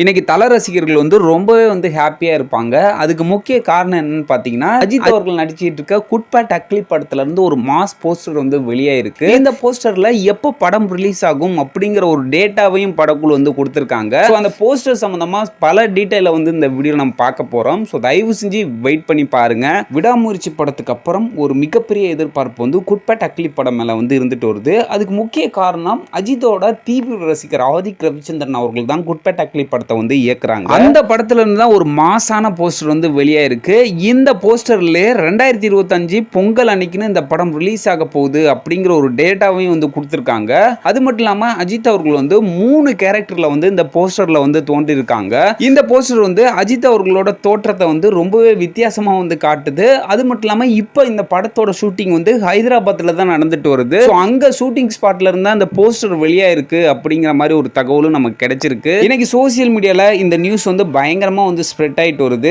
இன்னைக்கு தல ரசிகர்கள் வந்து ரொம்பவே வந்து ஹாப்பியா இருப்பாங்க. அதுக்கு முக்கிய காரணம் என்னன்னு பாத்தீங்கன்னா அஜித் அவர்கள் நடிச்சிட்டு இருக்க குட்பேட் அக்லி படத்துல இருந்து ஒரு மாஸ் போஸ்டர் வந்து வெளியாயிருக்கு இந்த போஸ்டர்ல எப்போ படம் ரிலீஸ் ஆகும் அப்படிங்கிற ஒரு டேட்டாவையும் படக்குழு வந்து கொடுத்துருக்காங்க. ஸோ அந்த போஸ்டர் சம்பந்தமா பல டீட்டெயில வந்து இந்த வீடியோ நம்ம பார்க்க போறோம். ஸோ தயவு செஞ்சு வெயிட் பண்ணி பாருங்க. விடாமுயற்சி படத்துக்கு அப்புறம் ஒரு மிகப்பெரிய எதிர்பார்ப்பு வந்து குட்பேட் அக்லி படம் மேல வந்து இருந்துட்டு வருது. அதுக்கு முக்கிய காரணம் அஜித்தோட தீவிர ரசிகர் ஆதிக் ரவிச்சந்திரன் அவர்கள் தான் குட்பேட் அக்லி படத்தை வந்து இயக்குறாங்க. அந்த படத்துல இருந்து தான் ஒரு மாசான போஸ்டர் வந்து வெளியாயிருக்கு. இந்த போஸ்டர்ல ரெண்டாயிரத்தி இருபத்தஞ்சு பொங்கல் அன்னைக்குன்னு இந்த படம் ரிலீஸ் ஆக போகுது அப்படிங்கிற ஒரு டேட்டாவையும் வந்து கொடுத்துருக்காங்க. அது மட்டும் இல்லாம அஜித் அவர்கள் வந்து மூணு கேரக்டர்ல வந்து இந்த போஸ்டர்ல வந்து தோன்றியிருக்காங்க இந்த போஸ்டர் வந்து அஜித் அவர்களோட தோற்றத்தை வந்து ரொம்பவே வித்தியாசமா வந்து காட்டுது. அது மட்டும் இல்லாம இப்போ இந்த படத்தோட ஷூட்டிங் வந்து ஹைதராபாத்ல தான் நடந்துட்டு வருது. அங்க ஷூட்டிங் ஸ்பாட்ல இருந்தா அந்த போஸ்டர் வெளியாயிருக்கு அப்படிங்கிற மாதிரி ஒரு தகவலும் நமக்கு கிடைச்சிருக்கு. இன்னைக்கு சோசியல் மீடியாவில் இந்த நியூஸ் வந்து பயங்கரமா வந்து ஸ்ப்ரெட் ஆயிட்டு வருது.